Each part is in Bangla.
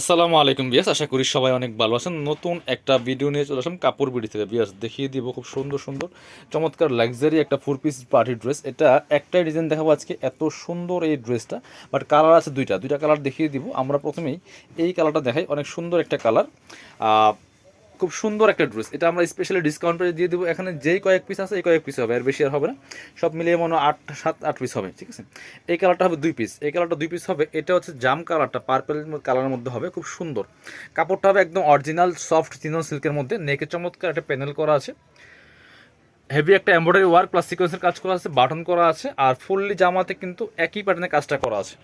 আসসালামু আলাইকুম বিয়াস আশা করি সবাই অনেক ভালো আছেন। নতুন একটা ভিডিও নিয়ে চলে আসলাম কাপড় বিড়ি থেকে। বিয়াস দেখিয়ে দিব খুব সুন্দর সুন্দর, চমৎকার লাক্সারি একটা ফোর পিস পার্টি ড্রেস এটা একটাই ডিজাইন দেখাবো আজকে, এত সুন্দর এই ড্রেসটা বাট কালার আছে দুইটা। দুইটা কালার দেখিয়ে দিব। আমরা প্রথমেই এই কালারটা দেখাই, অনেক সুন্দর একটা কালার খুব সুন্দর একটা ড্রেস। এটা আমরা স্পেশালি ডিসকাউন্ট প্রাইস দিয়ে দেবো। এখানে যেই কয়েক পিস আছে, এই কয়েক পিস হবে, আর বেশি আর হবে না। সব মিলিয়ে মনে আট, সাত, আট পিস হবে, ঠিক আছে? এই কালারটা হবে দুই পিস এই কালারটা দুই পিস হবে, এটা হচ্ছে জাম কালারটা পার্পেল কালারের মধ্যে হবে, খুব সুন্দর। কাপড়টা হবে একদম অরিজিনাল সফট চিনন সিল্কের মধ্যে। নেকে চমৎকার একটা প্যানেল করা আছে। হেভি একটা এমব্রয়ডারি ওয়ার্ক প্লাস সিকোয়েন্সের কাজ করা আছে বাটন করা আছে, আর ফুললি জামাতে কিন্তু একই প্যাটার্নের কাজটা করা আছে।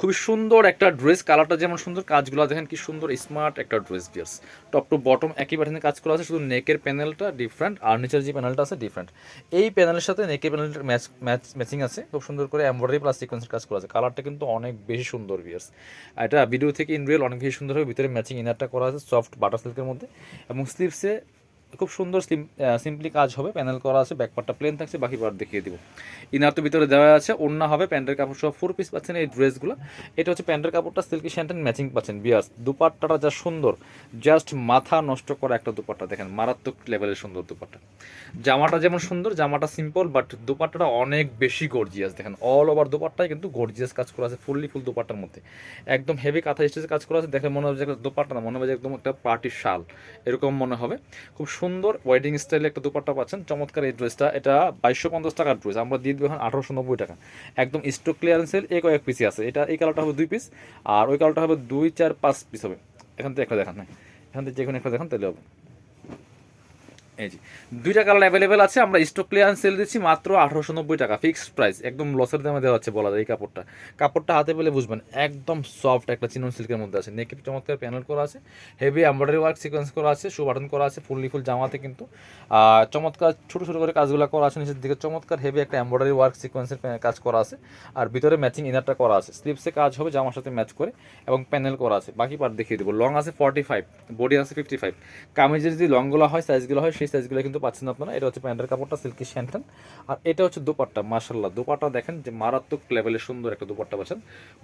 খুবই সুন্দর একটা ড্রেস কালারটা যেমন সুন্দর, কাজগুলো দেখেন কি সুন্দর স্মার্ট একটা ড্রেস বিয়ার্স টপ টু বটম একই প্যাটার্নে কাজ করা আছে, শুধু নেকের প্যানেলটা ডিফারেন্ট আর নিচের যে প্যানেলটা আছে ডিফারেন্ট এই প্যানেলের সাথে নেকের প্যানেলটা ম্যাচ ম্যাচ ম্যাচিং আছে, খুব সুন্দর করে এমব্রয়ডারি প্লাস সিকোয়েন্সের কাজ করা আছে। কালারটা কিন্তু অনেক বেশি সুন্দর বিয়ার্স এটা ভিডিও থেকে ইন রিয়েল অনেক বেশি সুন্দর হবে, ভিতরে ম্যাচিং ইনারটা করা আছে সফট বাটার সিল্কের মধ্যে। এবং স্লিভসে খুব সুন্দর সিম্পলি কাজ হবে, প্যানেল করা আছে ব্যাক পার্টটা প্লেন থাকছে, বাকি পার্ট দেখিয়ে দিব। ইনার তো ভিতরে দেওয়া আছে, ওড়না হবে, প্যান্টের কাপড় সব ফোর পিস পাচ্ছেন এই ড্রেসগুলো এটা হচ্ছে প্যান্টের কাপড়টা সিল্কি শ্যান্টেন ম্যাচিং পাচ্ছেন বিয়াস দুপাট্টাটা যা সুন্দর জাস্ট মাথা নষ্ট করা একটা দুপাট্টা, দেখেন, মারাত্মক লেভেলের সুন্দর দুপাট্টা। জামাটা যেমন সুন্দর, জামাটা সিম্পল বাট দুপাট্টাটা অনেক বেশি গর্জিয়াস দেখেন অল ওভার দুপাট্টায় কিন্তু গর্জিয়াস কাজ করা আছে ফুললি ফুল দুপাট্টার মধ্যে। একদম হেভি কাঁথা স্টেজে কাজ করা আছে দেখে মনে হবে যে দুপাট্টা না, মনে হবে যে একদম একটা পার্টির শাল, এরকম মনে হবে। খুব সুন্দর ওয়েডিং স্টাইলে একটা দুপাট্টা পাচ্ছেন। চমৎকার এই ড্রেসটা এটা বাইশশো পঞ্চাশ টাকার ড্রেস আমরা দিয়ে দেবো এখন আঠারোশো নব্বই টাকা। একদম স্টক ক্লিয়ারেন্সের এক এক পিসি আছে। এটা এই কালারটা হবে দুই পিস আর ওই কালারটা হবে দুই, চার, পাঁচ পিস হবে। এখান থেকে একটা দেখান এখান থেকে যে কোনো একটা দেখান, তাহলে হবে। এই যে, দুইটা কালার অ্যাভেলেবেল আছে, আমরা স্টক ক্লিয়ারেন্স সেল দিচ্ছি মাত্র আঠারোশো নব্বই টাকা ফিক্সড প্রাইস একদম লসের দামে দেওয়া হচ্ছে বলা যায় এই কাপড়টা। কাপড়টা হাতে পেলে বুঝবেন, একদম সফট একটা চিনন সিল্কের মধ্যে আছে। নেকে চমৎকার প্যানেল করা আছে হেভি এমব্রয়ডারি ওয়ার্ক সিকোয়েন্স করা আছে শু বাটন করা আছে ফুললি ফুল জামাতে কিন্তু। চমৎকার ছোটো ছোটো করে কাজগুলো করা আছে, নিচের দিকে চমৎকার হেভি একটা এমব্রয়ডারি ওয়ার্ক সিকোয়েন্সের কাজ করা আছে। আর ভিতরে ম্যাচিং ইনারটা করা আছে। স্লিপসে কাজ হবে, জামার সাথে ম্যাচ করে এবং প্যানেল করা আছে। বাকি পার্ট দেখিয়ে দেবো। লং আছে ফর্টি ফাইভ বডি আছে ফিফটি ফাইভ কামিজের যদি লংগুলো হয় সাইজগুলো হয়, সেই সাইজগুলো কিন্তু পাচ্ছেন আপনারা। এটা হচ্ছে প্যান্টের কাপড়টা সিল্কি শ্যান্টান আর এটা হচ্ছে দুপাট্টা মার্শাল্লাহ দুপাট্টা দেখেন যে মারাত্মক লেভেলের সুন্দর একটা দুপাট্টা পাচ্ছেন।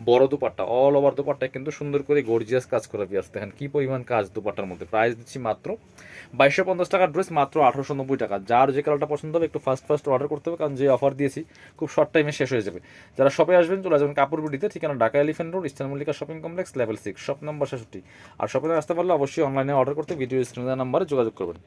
বড় দুপাট্টা অল ওভার দুপাট্টা কিন্তু সুন্দর করে গর্জিয়াস কাজ করে বিয়াস দেখেন। কি পরিমাণ কাজ দুপাট্টার মধ্যে। প্রাইস দিচ্ছি মাত্র বাইশশো পঞ্চাশ টাকার ড্রেস মাত্র আঠারোশো নব্বই টাকা। যার যে কালারটা পছন্দ হবে, একটু ফার্স্ট ফার্স্ট অর্ডার করতে হবে, কারণ যে অফার দিয়েছি, খুব শর্ট টাইমে শেষ হয়ে যাবে। যারা শপে আসবেন, চলে যাবেন কাপড় বিডিতে ঠিকানা Dhaka elephant road eastern Mallika shopping complex level six shop number ছেষট্টি। আর শপে আসতে পারলে অবশ্যই অনলাইনে অর্ডার করতে ভিডিও স্ক্রিনের নাম্বারে যোগাযোগ করবেন।